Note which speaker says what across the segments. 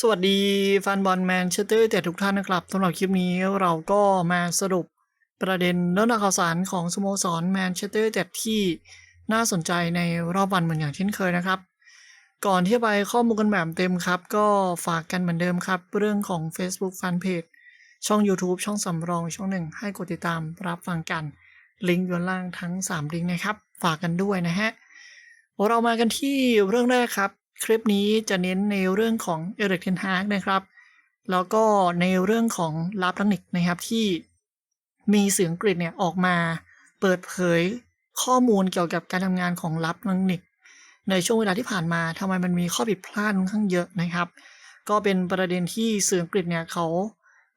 Speaker 1: สวัสดีแฟนบอลแมนเชสเตอร์แต่ทุกท่านนะครับสำหรับคลิปนี้เราก็มาสรุปประเด็นเรื่องราข่าวสารของสโมสรแมนเชสเตอร์แต่ที่น่าสนใจในรอบวันเหมือนอย่างเช่นเคยนะครับ ก่อนที่จะไปข้อมูลกันแบบเต็มครับ ก็ฝากกันเหมือนเดิมครับ เรื่องของ Facebook Fanpage ช่อง YouTube ช่องสำรองช่องหนึ่งให้กดติดตามรับฟังกันลิงก์อยู่ล่างทั้ง 3 ลิงก์นะครับ ฝากกันด้วยนะฮะเรามากันที่เรื่องแรกครับ คลิปนี้จะเน้นในเรื่องของเอริกเทนฮากนะครับ แล้วก็ในเรื่องของลับเทคนิคนะครับที่มีเสียงกรีดเนี่ยออกมาเปิดเผยข้อมูลเกี่ยวกับการทำงานของลับเทคนิคในช่วงเวลาที่ผ่านมาทำไมมันมีข้อผิดพลาดค่อนข้างเยอะนะครับ ก็เป็นประเด็นที่สื่ออังกฤษเนี่ยเขา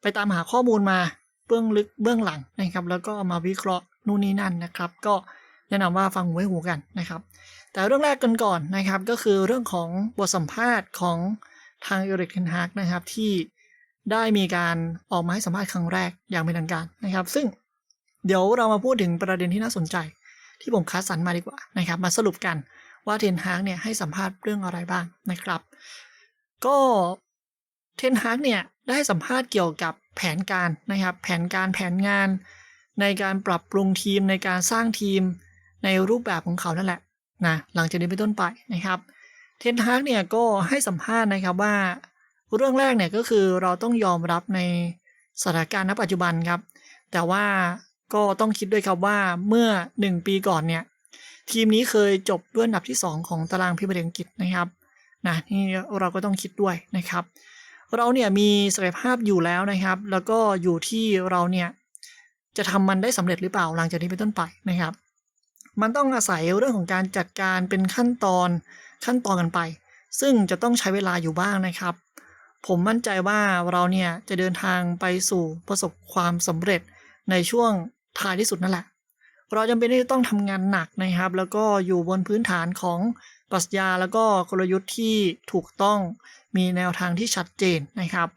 Speaker 1: ไปตามหาข้อมูลมาเบื้องลึกเบื้องหลังนะครับ แล้วก็เอามาวิเคราะห์นู่นนี่นั่นนะครับ ก็ แนะนำว่าฟังหูไว้หูกันนะครับ แต่เรื่องแรกกันก่อนนะครับ ก็คือเรื่องของบทสัมภาษณ์ของทางเอริกเทนฮากนะครับ ที่ได้มีการออกมาให้สัมภาษณ์ครั้งแรกอย่างเป็นทางการนะครับ ซึ่งเดี๋ยวเรามาพูดถึงประเด็นที่น่าสนใจ ที่ผมคัดสรรมาดีกว่านะครับ มาสรุปกันว่าเทนฮากเนี่ยให้สัมภาษณ์เรื่องอะไรบ้างนะครับ ก็เทนฮากเนี่ยได้สัมภาษณ์เกี่ยวกับแผนการนะครับ แผนการแผนงาน ในการปรับปรุงทีมในการสร้างทีม ในรูปแบบของเขานั่นแหละนะหลังจากนี้เป็นต้นไปนะครับ เทนฮากเนี่ยก็ให้สัมภาษณ์นะครับว่า เรื่องแรกเนี่ยก็คือเราต้องยอมรับในสถานการณ์ณปัจจุบันครับ แต่ว่าก็ต้องคิดด้วยครับว่าเมื่อ 1 ปีก่อนเนี่ยทีมนี้เคยจบด้วยอันดับที่ 2 ของตารางพรีเมียร์ลีกอังกฤษนะครับนะนี่เราก็ต้องคิดด้วยนะครับ เราเนี่ยมีศักยภาพอยู่แล้วนะครับ แล้วก็อยู่ที่เราเนี่ยจะทำมันได้สำเร็จหรือเปล่าหลังจากนี้เป็นต้นไปนะครับ มันต้องอาศัยเรื่องของการจัดการเป็นขั้นตอนขั้นตอนกันไป ซึ่งจะต้องใช้เวลาอยู่บ้างนะครับ ผมมั่นใจว่าเราเนี่ยจะเดินทางไปสู่ประสบความสำเร็จในช่วงท้ายที่สุดนั่นแหละ เราจำเป็นที่จะต้องทำงานหนักนะครับ แล้วก็อยู่บนพื้นฐานของปรัชญาแล้วก็กลยุทธ์ที่ถูกต้องมีแนวทางที่ชัดเจนนะครับ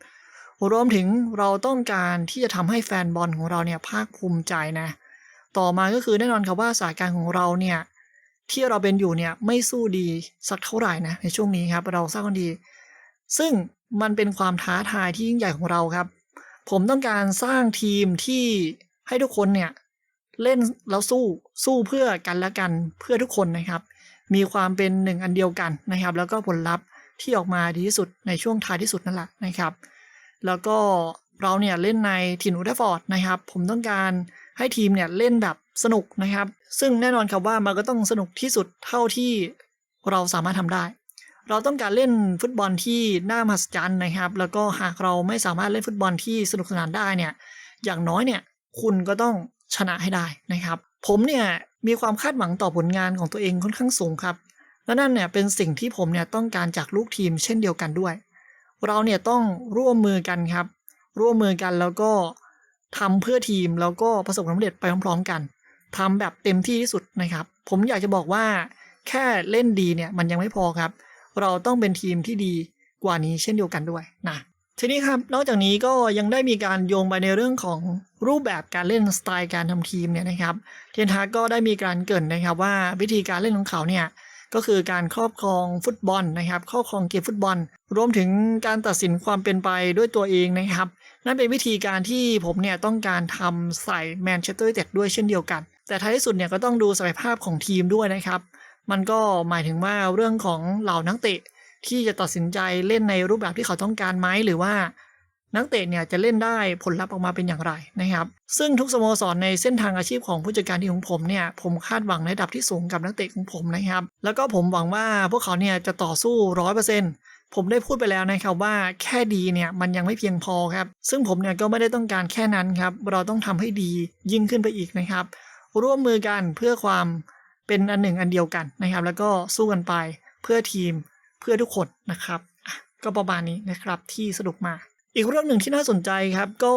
Speaker 1: รวมถึงเราต้องการที่จะทำให้แฟนบอลของเราเนี่ยภาคภูมิใจนะ ต่อมาก็คือแน่นอนครับว่าสายการของเราเนี่ยที่เราเป็นอยู่เนี่ยไม่สู้ดีสักเท่าไหร่นะในช่วงนี้ครับเราสร้างกันดี ซึ่งมันเป็นความท้าทายที่ยิ่งใหญ่ของเราครับ ผมต้องการสร้างทีมที่ให้ทุกคนเนี่ยเล่นแล้วสู้สู้เพื่อกันและกันเพื่อทุกคนนะครับ มีความเป็นหนึ่งอันเดียวกันนะครับ แล้วก็ผลลัพธ์ที่ออกมาดีที่สุดในช่วงท้ายที่สุดนั่นแหละนะครับ แล้วก็เราเนี่ยเล่นในถิ่นอุตฟอร์ดนะครับ ผมต้องการ ให้ทีมเนี่ยเล่นแบบสนุกนะครับ ซึ่งแน่นอนครับว่ามันก็ต้องสนุกที่สุดเท่าที่เราสามารถทำได้ เราต้องการเล่นฟุตบอลที่น่ามหัศจรรย์นะครับ แล้วก็หากเราไม่สามารถเล่นฟุตบอลที่สนุกสนานได้เนี่ย อย่างน้อยเนี่ยคุณก็ต้องชนะให้ได้นะครับ ผมเนี่ยมีความคาดหวังต่อผลงานของตัวเองค่อนข้างสูงครับ และนั่นเนี่ยเป็นสิ่งที่ผมเนี่ยต้องการจากลูกทีมเช่นเดียวกันด้วย เราเนี่ยต้องร่วมมือกันครับ ร่วมมือกันแล้วก็ ทำเพื่อทีมแล้วก็ประสบความสำเร็จไปพร้อมๆกันทำแบบเต็มที่ที่สุดนะครับ ผมอยากจะบอกว่าแค่เล่นดีเนี่ยมันยังไม่พอครับ เราต้องเป็นทีมที่ดีกว่านี้เช่นเดียวกันด้วยนะทีนี้ครับนอกจากนี้ก็ยังได้มีการโยงไปในเรื่องของรูปแบบการเล่นสไตล์การทำทีมเนี่ยนะครับ เทนฮาก็ได้มีการเกินนะครับว่าวิธีการเล่นของเขาเนี่ยก็คือการครอบครองฟุตบอลนะครับ ครอบครองเกมฟุตบอล รวมถึงการตัดสินความเป็นไปด้วยตัวเองนะครับ นั่นเป็นวิธีการที่ผมเนี่ยต้องการทำใส่แมนเชสเตอร์เต็ดด้วยเช่นเดียวกัน แต่ท้ายที่สุดเนี่ยก็ต้องดูศักยภาพของทีมด้วยนะครับ มันก็หมายถึงว่าเรื่องของเหล่านักเตะที่จะตัดสินใจเล่นในรูปแบบที่เขาต้องการไหมหรือว่านักเตะเนี่ยจะเล่นได้ผลลัพธ์ออกมาเป็นอย่างไรนะครับ ซึ่งทุกสโมสรในเส้นทางอาชีพของผู้จัดการทีมของผมเนี่ยผมคาดหวังในระดับที่สูงกับนักเตะของผมนะครับ แล้วก็ผมหวังว่าพวกเขาเนี่ยจะต่อสู้ร้อยเปอร์เซ็นต์ ผมได้พูดไปแล้วนะครับว่าแค่ดีเนี่ยมันยังไม่เพียงพอครับ ซึ่งผมเนี่ยก็ไม่ได้ต้องการแค่นั้นครับ เราต้องทำให้ดียิ่งขึ้นไปอีกนะครับ ร่วมมือกันเพื่อความเป็นอันหนึ่งอันเดียวกันนะครับ แล้วก็สู้กันไปเพื่อทีมเพื่อทุกคนนะครับก็ประมาณนี้นะครับที่สรุปมา อีกเรื่องหนึ่งที่น่าสนใจครับก็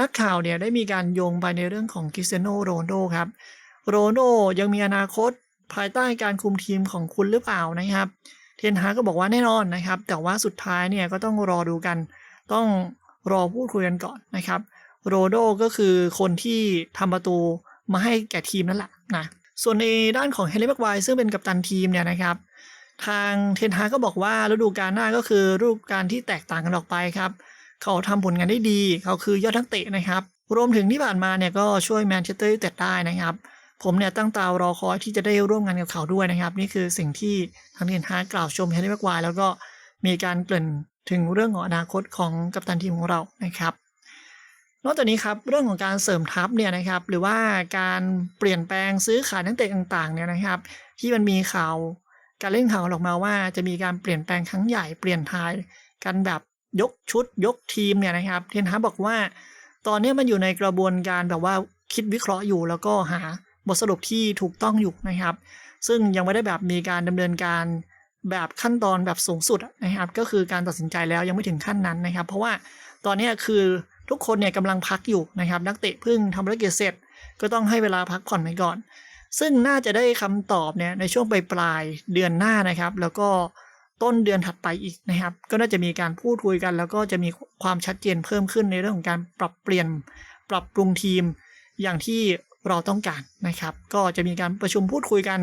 Speaker 1: นักข่าวเนี่ยได้มีการโยงไปในเรื่องของคริสเตียโนโรนโดครับโรนโดยังมีอนาคตภายใต้การคุมทีมของคุณหรือเปล่านะครับ เทนฮากก็บอกว่าแน่นอนนะครับ แต่ว่าสุดท้ายเนี่ยก็ต้องรอดูกัน ต้องรอพูดคุยกันก่อนนะครับ โรโดก็คือคนที่ทำประตูมาให้แก่ทีมนั่นแหละนะ ส่วนในด้านของเฮลนแม็กไวซึ่งเป็นกัปตันทีมเนี่ยนะครับ ทางเทนฮากก็บอกว่าฤดูกาลหน้าก็คือฤดูกาลที่แตกต่างกันออกไปครับ เขาทำผลงานได้ดี เขาคือยอดนักเตะนะครับ รวมถึงที่ผ่านมาเนี่ยก็ช่วยแมนเชสเตอร์ยูไนเต็ดได้นะครับ ผมเนี่ยตั้งตารอคอยที่จะได้ร่วมงานกับเขาด้วยนะครับ นี่คือสิ่งที่ทางเทนฮากกล่าวชมแฮร์รี่แม็กควายแล้วก็มีการเกริ่นถึงเรื่องของอนาคตของกัปตันทีมของเรานะครับ นอกจากนี้ครับเรื่องของการเสริมทัพเนี่ยนะครับ หรือว่าการเปลี่ยนแปลงซื้อขายนักเตะต่างๆเนี่ยนะครับ ที่มันมีข่าวการเล่นข่าวออกมาว่าจะมีการเปลี่ยนแปลงครั้งใหญ่เปลี่ยนทายกันแบบยกชุดยกทีมเนี่ยนะครับ เทนฮาบอกว่า ตอนนี้มันอยู่ในกระบวนการแบบว่าคิดวิเคราะห์อยู่แล้วก็หา บทสรุปที่ถูกต้องอยู่นะครับ ซึ่งยังไม่ได้แบบมีการดำเนินการแบบขั้นตอนแบบสูงสุดนะครับ ก็คือการตัดสินใจแล้วยังไม่ถึงขั้นนั้นนะครับ เพราะว่าตอนนี้คือทุกคนเนี่ยกำลังพักอยู่นะครับ นักเตะเพิ่งทำธุรกิจเสร็จ ก็ต้องให้เวลาพักผ่อนไปก่อน ซึ่งน่าจะได้คำตอบเนี่ยในช่วงปลายปลายเดือนหน้านะครับ แล้วก็ต้นเดือนถัดไปอีกนะครับ ก็น่าจะมีการพูดคุยกัน แล้วก็จะมีความชัดเจนเพิ่มขึ้นในเรื่องของการปรับเปลี่ยนปรับปรุงทีม อย่างที่ เราต้องการนะครับ ก็จะมีการประชุมพูดคุยกัน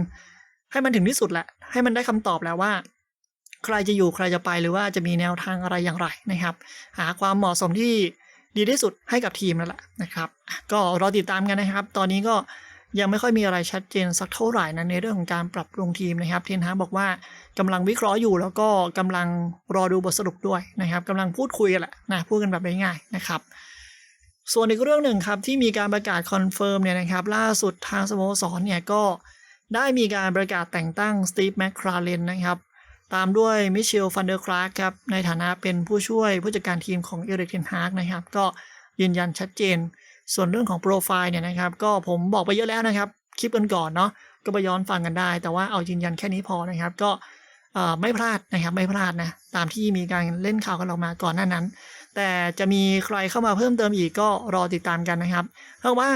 Speaker 1: ให้มันถึงที่สุดแหละ ให้มันได้คำตอบแล้วว่า ใครจะอยู่ใครจะไปหรือว่าจะมีแนวทางอะไรอย่างไรนะครับ หาความเหมาะสมที่ดีที่สุดให้กับทีมนั่นแหละนะครับ ก็รอติดตามกันนะครับ ตอนนี้ก็ยังไม่ค่อยมีอะไรชัดเจนสักเท่าไหร่นะในเรื่องของการปรับปรุงทีมนะครับ เทนฮาบอกว่ากำลังวิเคราะห์อยู่แล้วก็กำลังรอดูบทสรุปด้วยนะครับกำลังพูดคุยกันแหละนะพูดกันแบบง่ายๆนะครับ ส่วนอีกเรื่องหนึ่งครับที่มีการประกาศคอนเฟิร์มเนี่ยนะครับล่าสุดทางสโมสรเนี่ยก็ได้มีการประกาศแต่งตั้งสตีฟแมคคราเลนนะครับ ตามด้วยมิเชลฟันเดอร์คลาร์กครับในฐานะเป็นผู้ช่วยผู้จัดการทีมของเอริกเทนฮากนะครับ ก็ยืนยันชัดเจน ส่วนเรื่องของโปรไฟล์เนี่ยนะครับ ก็ผมบอกไปเยอะแล้วนะครับ คลิปกันก่อนเนาะก็ไปย้อนฟังกันได้ แต่ว่าเอายืนยันแค่นี้พอนะครับ ก็ไม่พลาดนะครับไม่พลาดนะตามที่มีการเล่นข่าวกันออกมาก่อนหน้านั้น แต่จะมีใครเข้ามาเพิ่มเติมอีกก็รอติดตามกันนะครับ เพราะว่า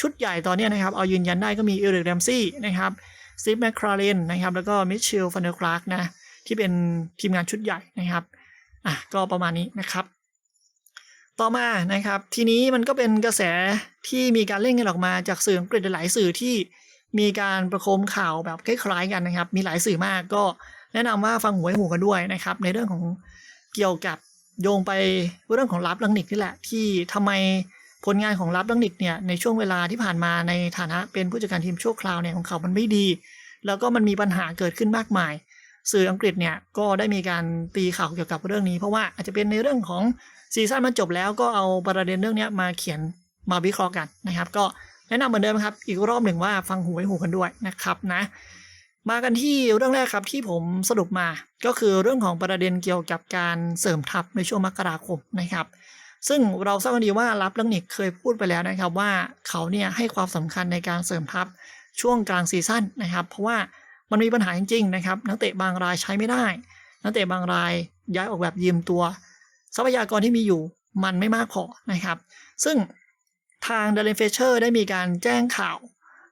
Speaker 1: ชุดใหญ่ตอนนี้นะครับ เอายืนยันได้ก็มีเอริกแรมซี่นะครับซีฟแมคคราเลนนะครับ แล้วก็มิเชลฟันเดอร์คลาร์กนะ ที่เป็นทีมงานชุดใหญ่นะครับ อะ ก็ประมาณนี้นะครับ ต่อมานะครับ ทีนี้มันก็เป็นกระแสที่มีการเล่นกันออกมาจากสื่ออังกฤษหลายสื่อที่มีการประโคมข่าวแบบคล้ายๆกันนะครับ มีหลายสื่อมากก็แนะนำว่าฟังหูไว้หูกันด้วยนะครับ ในเรื่องของเกี่ยวกับ โยงไปเรื่องของลับลังนิกนี่แหละ ที่ทำไมผลงานของลับลังนิกเนี่ยในช่วงเวลาที่ผ่านมาในฐานะเป็นผู้จัดการทีมชั่วคราวเนี่ยของเขามันไม่ดี แล้วก็มันมีปัญหาเกิดขึ้นมากมาย สื่ออังกฤษเนี่ยก็ได้มีการตีข่าวเกี่ยวกับเรื่องนี้ เพราะว่าอาจจะเป็นในเรื่องของซีซั่นมันจบแล้วก็เอาประเด็นเรื่องนี้มาเขียนมาวิเคราะห์กันนะครับ ก็แนะนำเหมือนเดิมครับ อีกรอบหนึ่งว่าฟังหูไว้หูกันด้วยนะครับนะ มากันที่เรื่องแรกครับที่ผมสรุปมา ก็คือเรื่องของประเด็นเกี่ยวกับการเสริมทัพในช่วงมกราคมนะครับ ซึ่งเราทราบกันดีว่ารับลังนิกเคยพูดไปแล้วนะครับว่าเขาเนี่ยให้ความสำคัญในการเสริมทัพช่วงกลางซีซั่นนะครับ เพราะว่ามันมีปัญหาจริงๆนะครับ นักเตะบางรายใช้ไม่ได้ นักเตะบางรายย้ายออกแบบยืมตัว ทรัพยากรที่มีอยู่มันไม่มากพอนะครับ ซึ่งทางเดลนเฟเชอร์ได้มีการแจ้งข่าว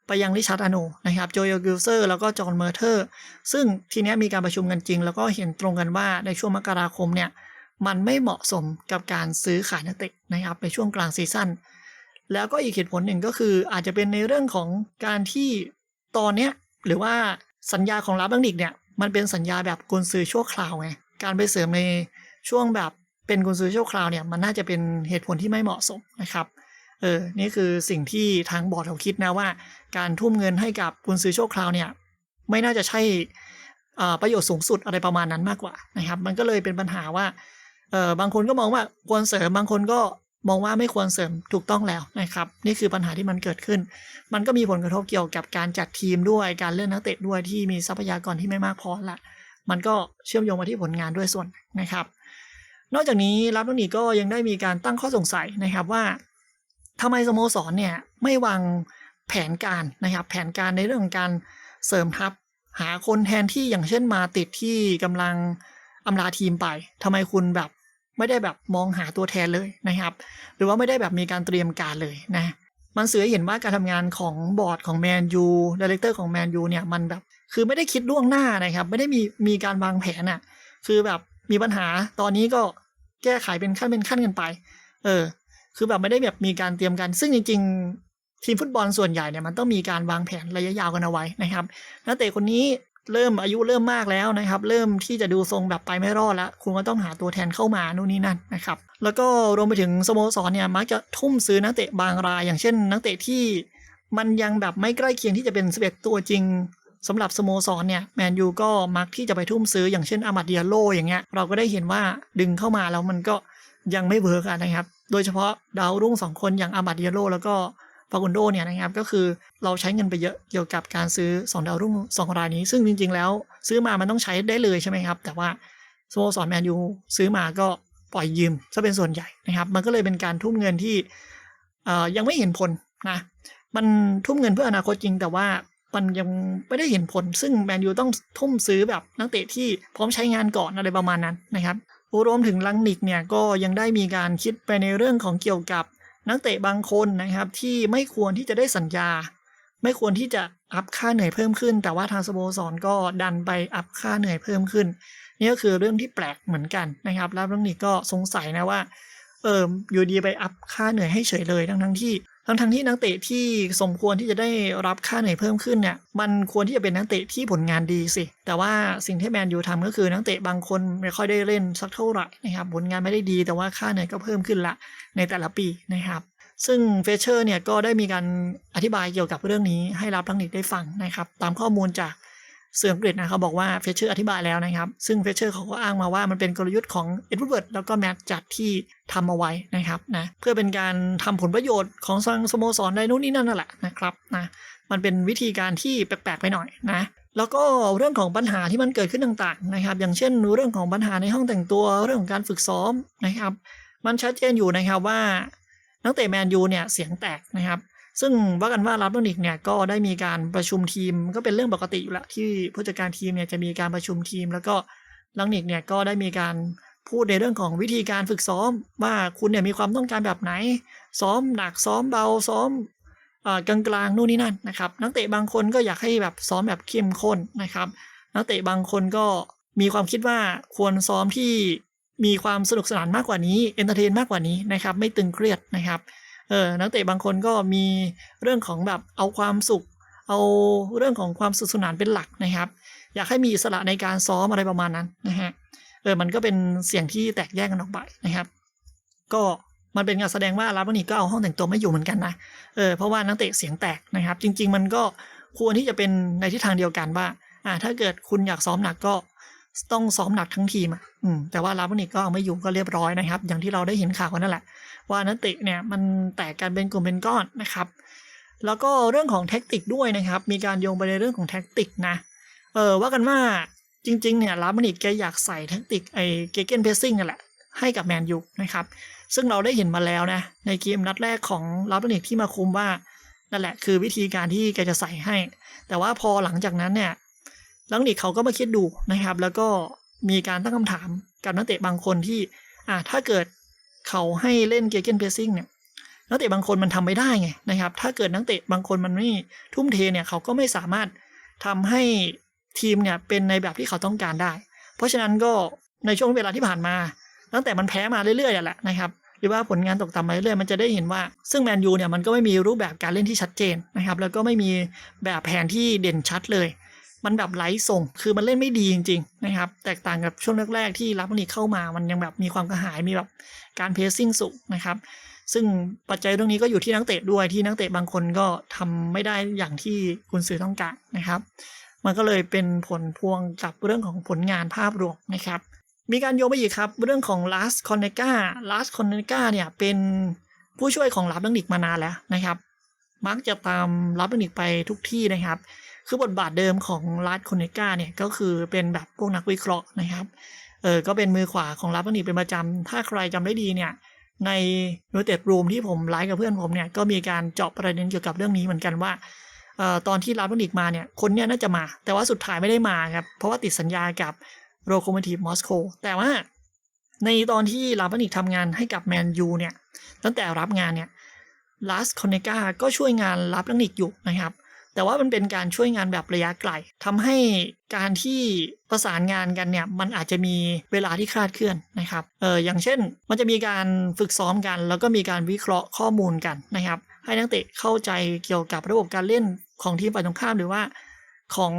Speaker 1: ไปยังริชาร์ดอโนนะครับโจโยกิลเซอร์แล้วก็จอห์นเมอร์เทอร์ซึ่งทีนี้มีการประชุมกันจริง แล้วก็เห็นตรงกันว่าในช่วงมกราคมเนี่ยมันไม่เหมาะสมกับการซื้อขายนักเตะนะครับในช่วงกลางซีซั่นแล้วก็อีกเหตุผลหนึ่งก็คืออาจจะเป็นในเรื่องของการที่ตอนเนี้ยหรือว่าสัญญาของลาบังดิกเนี่ยมันเป็นสัญญาแบบกุนซือชั่วคราวไงการไปเสริมในช่วงแบบเป็นกุนซือชั่วคราวเนี่ยมันน่าจะเป็นเหตุผลที่ไม่เหมาะสมนะครับ เออ นี่คือสิ่งที่ทางบอร์ดเขาคิดนะว่า การทุ่มเงินให้กับกุนซื้อโชั่วคราวเนี่ย ไม่น่าจะใช่ประโยชน์สูงสุดอะไรประมาณนั้นมากกว่านะครับ มันก็เลยเป็นปัญหาว่าเออบางคนก็มองว่าควรเสริมบางคนก็มองว่าไม่ควรเสริมถูกต้องแล้วนะครับ นี่คือปัญหาที่มันเกิดขึ้น มันก็มีผลกระทบเกี่ยวกับการจัดทีมด้วยการเลือกนักเตะด้วยที่มีทรัพยากรที่ไม่มากพอละมันก็เชื่อมโยงมาที่ผลงานด้วยส่วนนะครับ นอกจากนี้รับลูกนี้ก็ยังได้มีการตั้งข้อสงสัยนะครับว่า ทำไมสโมสรเนี่ยไม่วางแผนการนะครับ แผนการในเรื่องของการเสริมทัพ หาคนแทนที่อย่างเช่นมาติดที่กำลังอำลาทีมไปทำไมคุณแบบไม่ได้แบบมองหาตัวแทนเลยนะครับ หรือว่าไม่ได้แบบมีการเตรียมการเลยนะมันเสือเห็นว่าการทำงานของบอร์ดของแมนยูดีเลกเตอร์ของแมนยูเนี่ยมันแบบคือไม่ได้คิดล่วงหน้านะครับ ไม่ได้มีมีการวางแผนอะ่ะ คือแบบมีปัญหาตอนนี้ก็แก้ไขเป็นขั้นเป็นขั้นกันไป เออ คือแบบไม่ได้แบบมีการเตรียมการซึ่งจริง ๆ ทีมฟุตบอลส่วนใหญ่เนี่ยมันต้องมีการวางแผนระยะยาวกันเอาไว้นะครับนักเตะคนนี้เริ่มอายุเริ่มมากแล้วนะครับ เริ่มที่จะดูทรงแบบไปไม่รอดแล้วคุณก็ต้องหาตัวแทนเข้ามานู่นนี่นั่นนะครับ แล้วก็รวมไปถึงสโมสรเนี่ยมักจะทุ่มซื้อนักเตะบางราย อย่างเช่น นักเตะที่มันยังแบบไม่ใกล้เคียงที่จะเป็น11ตัวจริงสำหรับสโมสรเนี่ยแมนยูก็มักที่จะไปทุ่มซื้ออย่างเช่นอามาเดียโลอย่างเงี้ยเราก็ได้เห็นว่าดึงเข้ามาแล้วมันก็ยังไม่เวิร์กนะครับ โดยเฉพาะดาวรุ่งสองคนอย่างอามาเดียโลแล้วก็ฟากุนโดเนี่ยนะครับก็คือเราใช้เงินไปเยอะเกี่ยวกับการซื้อ 2 ดาวรุ่ง2รายนี้ ซึ่งจริง ๆ แล้วซื้อมามันต้องใช้ได้เลยใช่ไหมครับ แต่ว่าสโมสรแมนยูซื้อมาก็ปล่อยยืมซะเป็นส่วนใหญ่นะครับ มันก็เลยเป็นการทุ่มเงินที่ยังไม่เห็นผลนะมันทุ่มเงินเพื่ออนาคตจริง แต่ว่ามันยังไม่ได้เห็นผล ซึ่งแมนยูต้องทุ่มซื้อแบบนักเตะที่พร้อมใช้งานก่อนอะไรประมาณนั้นนะครับ รวมถึงลังนิกเนี่ยก็ยังได้มีการคิดไปในเรื่องของเกี่ยวกับนักเตะบางคนนะครับ ที่ไม่ควรที่จะได้สัญญา ไม่ควรที่จะอัพค่าเหนื่อยเพิ่มขึ้น แต่ว่าทางสโมสรก็ดันไปอัพค่าเหนื่อยเพิ่มขึ้น นี่ก็คือเรื่องที่แปลกเหมือนกันนะครับแล้วเรื่องนี้ก็สงสัยนะว่าเอออยู่ดีไปอัพค่าเหนื่อยให้เฉยเลยทั้งทั้งที่ ทั้งทั้งที่นักเตะที่สมควรที่จะได้รับค่าเหนื่อยเพิ่มขึ้นเนี่ยมันควรที่จะเป็นนักเตะที่ผลงานดีสิ แต่ว่าสิ่งที่แมนยูทำก็คือนักเตะบางคนไม่ค่อยได้เล่นสักเท่าไหร่นะครับผลงานไม่ได้ดีแต่ว่าค่าเหนื่อยก็เพิ่มขึ้นละในแต่ละปีนะครับซึ่งเฟเชอร์เนี่ยก็ได้มีการอธิบายเกี่ยวกับเรื่องนี้ให้รับทั้งนิกได้ฟังนะครับ ตามข้อมูลจาก เสื่ออังกฤษนะครับอกว่าเฟเชอร์อธิบายแล้วนะครับ ซึ่งเฟเชอร์เขาก็อ้างมาว่ามันเป็นกลยุทธ์ของเอ็ดเวิร์ดแล้วก็แมตจัดที่ทำเอาไว้นะครับนะเพื่อเป็นการทำผลประโยชน์ของทางสโมสรในนู่นนี่นั่นนั่นแหละนะครับนะมันเป็นวิธีการที่แปลกๆไปหน่อยนะแล้วก็เรื่องของปัญหาที่มันเกิดขึ้นต่างๆนะครับ อย่างเช่นเรื่องของปัญหาในห้องแต่งตัวเรื่องของการฝึกซ้อมนะครับ มันชัดเจนอยู่นะครับว่านักเตะแมนยูเนี่ยเสียงแตกนะครับ ซึ่งว่ากันว่ารับนิกเนี่ยก็ได้มีการประชุมทีมก็เป็นเรื่องปกติอยู่แล้วที่ผู้จัดการทีมเนี่ยจะมีการประชุมทีม แล้วก็ลังนิกเนี่ยก็ได้มีการพูดในเรื่องของวิธีการฝึกซ้อม ว่าคุณเนี่ยมีความต้องการแบบไหน ซ้อมหนักซ้อมเบาซ้อมเอ่อกลางๆนู่นนี่นั่นนะครับนักเตะบางคนก็อยากให้แบบซ้อมแบบเข้มข้นนะครับนักเตะบางคนก็มีความคิดว่าควรซ้อมที่มีความสนุกสนานมากกว่านี้เอนเตอร์เทนมากกว่านี้นะครับไม่ตึงเครียดนะครับ เออนักเตะบางคนก็มีเรื่องของแบบเอาความสุข เอาเรื่องของความสนุกสนานเป็นหลักนะครับ อยากให้มีอิสระในการซ้อมอะไรประมาณนั้นนะฮะเออมันก็เป็นเสียงที่แตกแยกกันออกไปนะครับ ก็มันเป็นการแสดงว่าลาบานิกก็เอาห้องแต่งตัวไม่อยู่เหมือนกันนะเออเพราะว่านักเตะเสียงแตกนะครับ จริง ๆ มันก็ควรที่จะเป็นในทิศทางเดียวกันว่าอ่าถ้าเกิดคุณอยากซ้อมหนักก็ ต้องซ้อมหนักทั้งทีมอะอืมแต่ว่าลาบานิกก็เอาไม่อยู่ก็เรียบร้อยนะครับ อย่างที่เราได้เห็นข่าวกันนั่นแหละ ว่านักเตะเนี่ยมันแตกกันเป็นกลุ่มเป็นก้อนนะครับ แล้วก็เรื่องของแท็กติกด้วยนะครับ มีการโยงไปในเรื่องของแท็กติกนะ เออว่ากันว่าจริงๆเนี่ยลาบานิกแกอยากใส่แท็กติกไอ้เกเกนเพสซิ่งนั่นแหละให้กับแมนยูนะครับ ซึ่งเราได้เห็นมาแล้วนะ ในเกมนัดแรกของลาบานิกที่มาคุมว่านั่นแหละคือวิธีการที่แกจะใส่ให้ แต่ว่าพอหลังจากนั้นเนี่ย ลังนิกเขาก็มาคิดดูนะครับ แล้วก็มีการตั้งคำถามกับนักเตะบางคนที่อ่าถ้าเกิดเขาให้เล่นเกเกนเพสซิ่งเนี่ยนักเตะบางคนมันทำไม่ได้ไงนะครับ ถ้าเกิดนักเตะบางคนมันไม่ทุ่มเทเนี่ยเขาก็ไม่สามารถทำให้ทีมเนี่ยเป็นในแบบที่เขาต้องการได้ เพราะฉะนั้นก็ในช่วงเวลาที่ผ่านมา ตั้งแต่มันแพ้มาเรื่อยๆอะแหละนะครับหรือว่าผลงานตกต่ำมาเรื่อยๆมันจะได้เห็นว่า ซึ่งแมนยูเนี่ยมันก็ไม่มีรูปแบบการเล่นที่ชัดเจนนะครับ แล้วก็ไม่มีแบบแผนที่เด่นชัดเลย มันแบบไร้ส่ง คือมันเล่นไม่ดีจริง ๆ นะครับ แตกต่างกับช่วงแรกๆที่รับนี่เข้ามา มันยังแบบมีความกระหาย มีแบบการเพสซิ่งสูงนะครับ ซึ่งปัจจัยเรื่องนี้ก็อยู่ที่นักเตะด้วย ที่นักเตะบางคนก็ทำไม่ได้อย่างที่คุณสื่อต้องการนะครับ มันก็เลยเป็นผลพวงกับเรื่องของผลงานภาพรวมนะครับ มีการโยงไปอีกครับเรื่องของ last c o n n e g a last c o n n e g a เนี่ยเป็นผู้ช่วยของรับดังดิกมานานแล้วนะครับ มักจะตามรับดังดิกไปทุกที่นะครับ คือบทบาทเดิมของล a สคอนเนกาเนี่ยก็คือเป็นแบบพวกนักวิเคราะห์นะครับเออก็เป็นมือขวาของรับดังดิกเป็นประจำถ้าใครจำได้ดีเนี่ยในนูเต็ดรูมที่ผมไลฟ์กับเพื่อนผมเนี่ยก็มีการเจาะประเด็นเกี่ยวกับเรื่องนี้เหมือนกันว่าเอ่อตอนที่รับดังดิกมาเนี่ยคนเนี่ยน่าจะมา แต่ว่าสุดท้ายไม่ได้มาครับเพราะว่าติดสัญญากับโรโคมทีฟมอสโกแต่ว่าในตอนที่ลาบานิกทำงานให้กับแมนยูเนี่ยตั้งแต่รับงานเนี่ยลาสคอนเนกาก็ช่วยงานรับลันิกอยู่นะครับ แต่ว่ามันเป็นการช่วยงานแบบระยะไกลทำให้การที่ประสานงานกันเนี่ยมันอาจจะมีเวลาที่คลาดเคลื่อนนะครับเอออย่างเช่น มันจะมีการฝึกซ้อมกัน แล้วก็มีการวิเคราะห์ข้อมูลกันนะครับ ให้นักเตะเข้าใจเกี่ยวกับระบบการเล่นของทีมฝ่ายตรงข้ามหรือว่าของ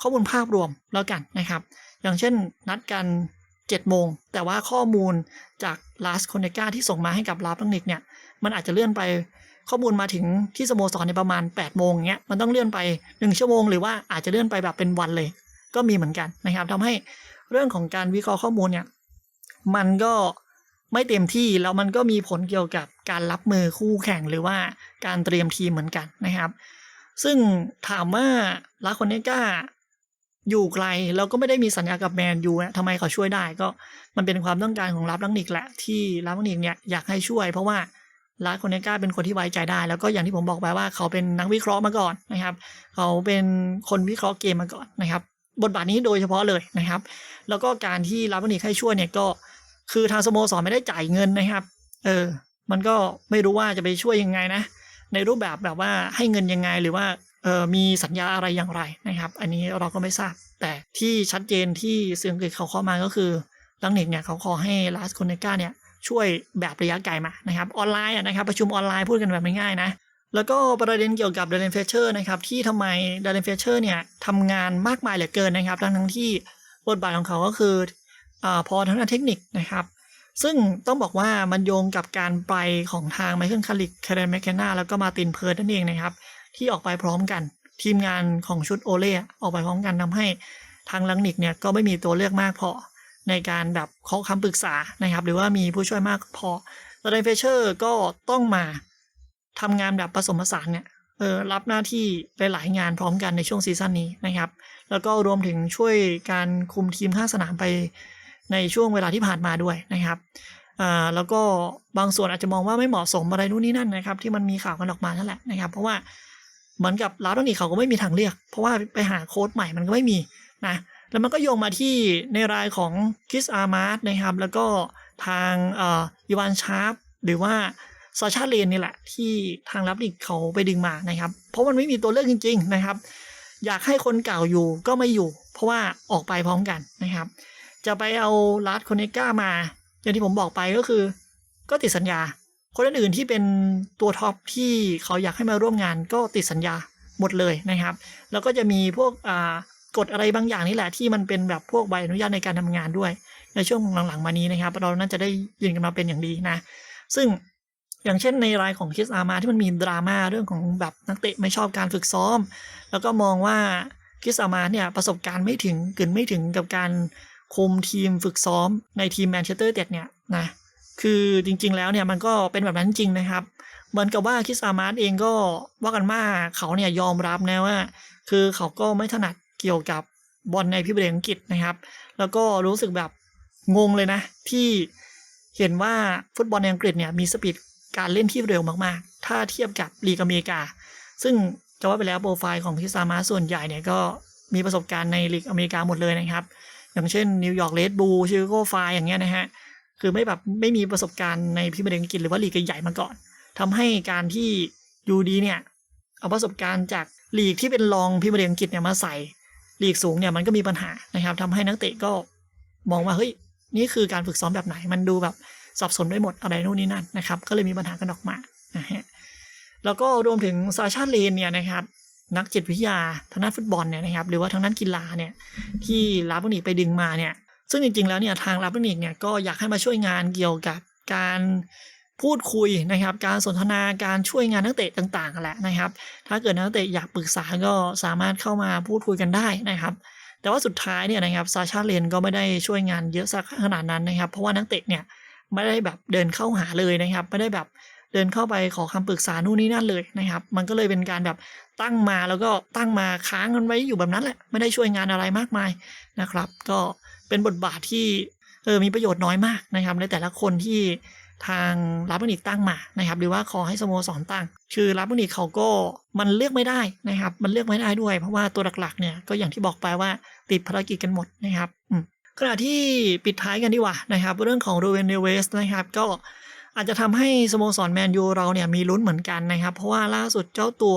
Speaker 1: ข้อมูลภาพรวมแล้วกันนะครับ อย่างเช่นนัดกัน7โมง แต่ว่าข้อมูลจากลาสโคเนกาที่ส่งมาให้กับลาฟลังนิกเนี่ย มันอาจจะเลื่อนไป ข้อมูลมาถึงที่สโมสรในประมาณ8โมงเงี้ยมันต้องเลื่อนไป 1 ชั่วโมง หรือว่าอาจจะเลื่อนไปแบบเป็นวันเลย ก็มีเหมือนกันนะครับทำให้เรื่องของการวิเคราะห์ข้อมูลเนี่ยมันก็ไม่เต็มที่แล้วมันก็มีผลเกี่ยวกับการรับมือคู่แข่งหรือว่าการเตรียมทีมเหมือนกันนะครับ ซึ่งถามว่าลาโคเนก้าอยู่ไกลแล้วก็ไม่ได้มีสัญญากับแมนยูทำไมเขาช่วยได้ก็มันเป็นความต้องการของรับลังนิกแหละที่รับลังนิกเนี่ยอยากให้ช่วย เพราะว่า ลาโคเนกาเป็นคนที่ไว้ใจได้ แล้วก็อย่างที่ผมบอกไปว่าเขาเป็นนักวิเคราะห์มาก่อนนะครับ เขาเป็นคนวิเคราะห์เกมมาก่อนนะครับ บทบาทนี้โดยเฉพาะเลยนะครับ แล้วก็การที่รับลังนิกให้ช่วยเนี่ยก็คือทางสโมสรไม่ได้จ่ายเงินนะครับ เออ มันก็ไม่รู้ว่าจะไปช่วยยังไงนะ ในรูปแบบแบบว่าให้เงินยังไงหรือว่าเออมีสัญญาอะไรอย่างไรนะครับ อันนี้เราก็ไม่ทราบ แต่ที่ชัดเจนที่เซียงเกิดเขาเข้ามาก็คือลังเน็กเนี่ยเขาขอให้ลาสโคเนกาเนี่ย ช่วยแบบระยะไกลมานะครับออนไลน์นะครับประชุมออนไลน์พูดกันแบบง่ายๆนะแล้วก็ประเด็นเกี่ยวกับเดนเฟเชอร์นะครับที่ทำไมเดนเฟเชอร์เนี่ยทำงานมากมายเหลือเกินนะครับทั้งทั้งที่บทบาทของเขาก็คืออพอทางด้านเทคนิคนะครับ ซึ่งต้องบอกว่ามันโยงกับการไปของทางไมเคิลคาริกแคเรนแมคเคนนาแล้วก็มาตินเพิร์ดนั่นเองนะครับ ที่ออกไปพร้อมกัน ทีมงานของชุดโอเล่ออกไปพร้อมกันทำให้ทางลังนิกเนี่ยก็ไม่มีตัวเลือกมากพอ ในการแบบขอคำปรึกษานะครับ หรือว่ามีผู้ช่วยมากพอแต่ไดเฟเชอร์ก็ต้องมาทำงานแบบผสมผสานเนี่ยเออรับหน้าที่ไปหลายงานพร้อมกันในช่วงซีซั่นนี้นะครับ แล้วก็รวมถึงช่วยการคุมทีมข้างสนามไปในช่วงเวลาที่ผ่านมาด้วยนะครับอ่าแล้วก็บางส่วนอาจจะมองว่าไม่เหมาะสมอะไรนู่นนี่นั่นนะครับ ที่มันมีข่าวกันออกมานั่นแหละนะครับ เพราะว่าเหมือนกับลาโดนี่เขาก็ไม่มีทางเลือก เพราะว่าไปหาโค้ดใหม่มันก็ไม่มีนะ แล้วมันก็โยงมาที่ในรายของคิสอาร์มาร์นะครับ แล้วก็ทางอีวานชาร์ปหรือว่าซาชาเลนนี่แหละ ที่ทางรับลิกเขาไปดึงมานะครับ เพราะมันไม่มีตัวเลือกจริง ๆ นะครับ อยากให้คนเก่าอยู่ก็ไม่อยู่ เพราะว่าออกไปพร้อมกันนะครับ จะไปเอาลาร์ดคอนเนก้ามา อย่างที่ผมบอกไปก็คือ ก็ติดสัญญา คนอื่นๆที่เป็นตัวท็อปที่เขาอยากให้มาร่วมงานก็ติดสัญญาหมดเลยนะครับ แล้วก็จะมีพวกอ่า กฎอะไรบางอย่างนี่แหละที่มันเป็นแบบพวกใบอนุญาตในการทำงานด้วย ในช่วงหลังๆมานี้นะครับเราน่าจะได้ยินกันมาเป็นอย่างดีนะ ซึ่งอย่างเช่นในรายของคิสอามาที่มันมีดราม่าเรื่องของแบบนักเตะไม่ชอบการฝึกซ้อม แล้วก็มองว่าคิสอามาเนี่ยประสบการณ์ไม่ถึงกึนไม่ถึงกับการคุมทีมฝึกซ้อมในทีมแมนเชสเตอร์เต็ดเนี่ยนะคือจริงๆแล้วเนี่ยมันก็เป็นแบบนั้นจริงนะครับ เหมือนกับว่าคิสอามาร์เองก็ว่ากันว่าเขาเนี่ยยอมรับนะว่า คือเขาก็ไม่ถนัด กี่ยวกับบอลในพิเศษอังกฤษนะครับ แล้วก็รู้สึกแบบงงเลยนะ ที่เห็นว่าฟุตบอลในอังกฤษเนี่ยมีสปีดการเล่นที่เร็วมากๆ ถ้าเทียบกับลีกอเมริกา ซึ่งจะว่าไปแล้วโปรไฟล์ของพิซามาส่วนใหญ่เนี่ยก็มีประสบการณ์ในลีกอเมริกาหมดเลยนะครับ อย่างเช่นนิวยอร์กเรดบูลชิคาโกไฟอย่างเงี้ยนะฮะคือไม่แบบไม่มีประสบการณ์ในพิเศษอังกฤษหรือว่าลีกใหญ่มาก่อนทำให้การที่ยูดีเนี่ยเอาประสบการณ์จากลีกที่เป็นรองพิเศษอังกฤษเนี่ยมาใส่ ลีกสูงเนี่ยมันก็มีปัญหานะครับทำให้นักเตะก็มองว่าเฮ้ยนี่คือการฝึกซ้อมแบบไหน มันดูแบบสับสนไปหมดอะไรนู่นนี่นั่นนะครับก็เลยมีปัญหากันออกมานะฮะแล้วก็รวมถึงซาชาเลนเนี่ยนะครับนักจิตวิทยาทางด้านฟุตบอลเนี่ยนะครับหรือว่าทางด้านกีฬาเนี่ยที่ลาบนิกไปดึงมาเนี่ยซึ่งจริงๆแล้วเนี่ยทางลาบนิกเนี่ยก็อยากให้มาช่วยงานเกี่ยวกับการ พูดคุยนะครับ การสนทนาการช่วยงานนักเตะต่างๆแหละนะครับ ถ้าเกิดนักเตะอยากปรึกษาก็สามารถเข้ามาพูดคุยกันได้นะครับ แต่ว่าสุดท้ายเนี่ยนะครับซาชาเลนก็ไม่ได้ช่วยงานเยอะสักขนาดนั้นนะครับ เพราะว่านักเตะเนี่ยไม่ได้แบบเดินเข้าหาเลยนะครับ ไม่ได้แบบเดินเข้าไปขอคำปรึกษานู่นนี่นั่นเลยนะครับ มันก็เลยเป็นการแบบตั้งมาแล้วก็ตั้งมาค้างกันไว้อยู่แบบนั้นแหละ ไม่ได้ช่วยงานอะไรมากมายนะครับ ก็เป็นบทบาทที่เออมีประโยชน์น้อยมากนะครับ ในแต่ละคนที่ ทางรับบันิกตั้งมานะครับหรือว่าขอให้สโมสรตั้ง คือรับบันิกเขาก็มันเลือกไม่ได้นะครับ มันเลือกไม่ได้ด้วย เพราะว่าตัวหลักๆเนี่ยก็อย่างที่บอกไปว่าติดภารกิจกันหมดนะครับขณะที่ปิดท้ายกันดีกว่านะครับ เรื่องของโรเวนเนเวสนะครับก็อาจจะทำให้สโมสรแมนยูเราเนี่ยมีลุ้นเหมือนกันนะครับ เพราะว่าล่าสุดเจ้าตัว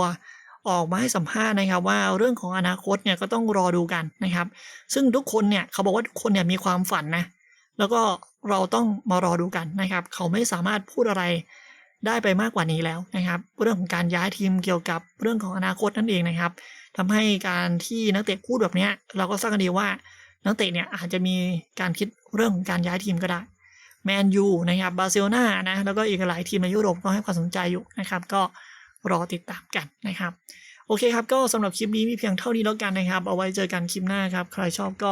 Speaker 1: ออกมาให้สัมภาษณ์นะครับว่าเรื่องของอนาคตเนี่ยก็ต้องรอดูกันนะครับ ซึ่งทุกคนเนี่ยเขาบอกว่าทุกคนเนี่ยมีความฝันนะ แล้วก็เราต้องมารอดูกันนะครับ เขาไม่สามารถพูดอะไรได้ไปมากกว่านี้แล้วนะครับ เรื่องของการย้ายทีมเกี่ยวกับเรื่องของอนาคตนั่นเองนะครับทำให้การที่นักเตะพูดแบบนี้เราก็ทราบกันดีว่านักเตะเนี่ยอาจจะมีการคิดเรื่องของการย้ายทีมก็ได้แมนยูนะครับบาร์เซโลนานะแล้วก็อีกหลายทีมในยุโรปก็ให้ความสนใจอยู่นะครับ ก็รอติดตามกันนะครับ โอเคครับ ก็สำหรับคลิปนี้มีเพียงเท่านี้แล้วกันนะครับ เอาไว้เจอกันคลิปหน้าครับ ใครชอบก็